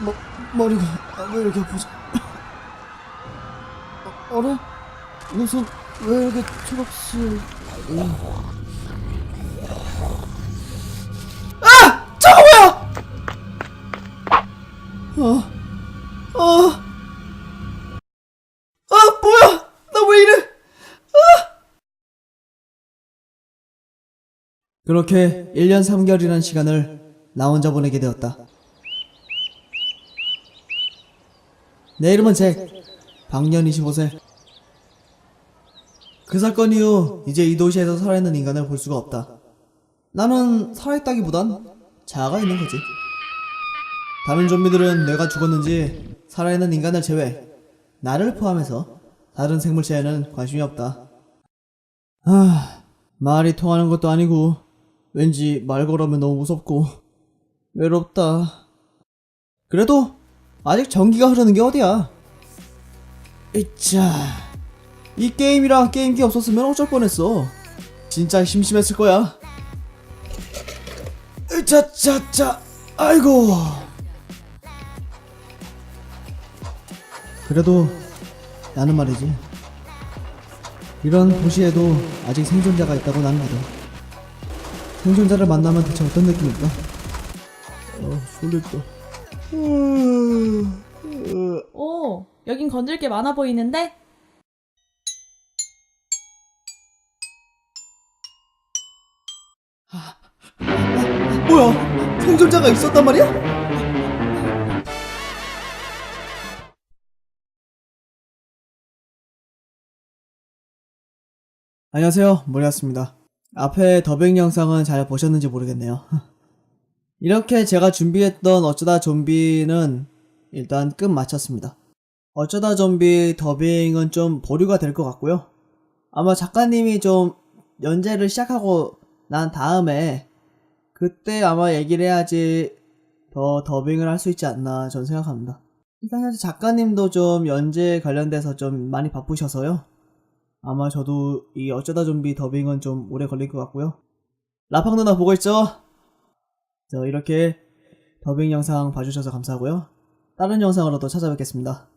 머, 머리가 왜 이렇게 아프지? 어, 어라? 무슨 왜 이렇게 초록색? 그렇게 1년 3개월이라는 시간을 나 혼자 보내게 되었다. 내 이름은 잭. 방년 25세. 그 사건 이후 이제 이 도시에서 살아있는 인간을 볼 수가 없다. 나는 살아있다기보단 자아가 있는 거지. 다른 좀비들은 내가 죽었는지 살아있는 인간을 제외 나를 포함해서 다른 생물체에는 관심이 없다. 아, 말이 통하는 것도 아니고 왠지 말 걸으면 너무 무섭고 외롭다. 그래도 아직 전기가 흐르는 게 어디야? 이차 이 게임이랑 게임기 없었으면 어쩔 뻔했어. 진짜 심심했을 거야. 으차차차 아이고. 그래도 나는 말이지. 이런 도시에도 아직 생존자가 있다고 나는 믿어. 생존자를 만나면 대체 어떤 느낌일까? 어, 졸렸다. 오, 여긴 건들 게 많아 보이는데? 뭐야? 생존자가 있었단 말이야? 안녕하세요, 모리였습니다. 앞에 더빙 영상은 잘 보셨는지 모르겠네요. 이렇게 제가 준비했던 어쩌다 좀비는 일단 끝 마쳤습니다. 어쩌다 좀비 더빙은 좀 보류가 될 것 같고요. 아마 작가님이 좀 연재를 시작하고 난 다음에 그때 아마 얘기를 해야지 더 더빙을 할 수 있지 않나 전 생각합니다. 일단 현재 작가님도 좀 연재 관련돼서 좀 많이 바쁘셔서요. 아마 저도 이 어쩌다 좀비 더빙은 좀 오래 걸릴 것 같고요. 라팡 누나 보고 있죠? 저 이렇게 더빙 영상 봐주셔서 감사하고요. 다른 영상으로 또 찾아뵙겠습니다.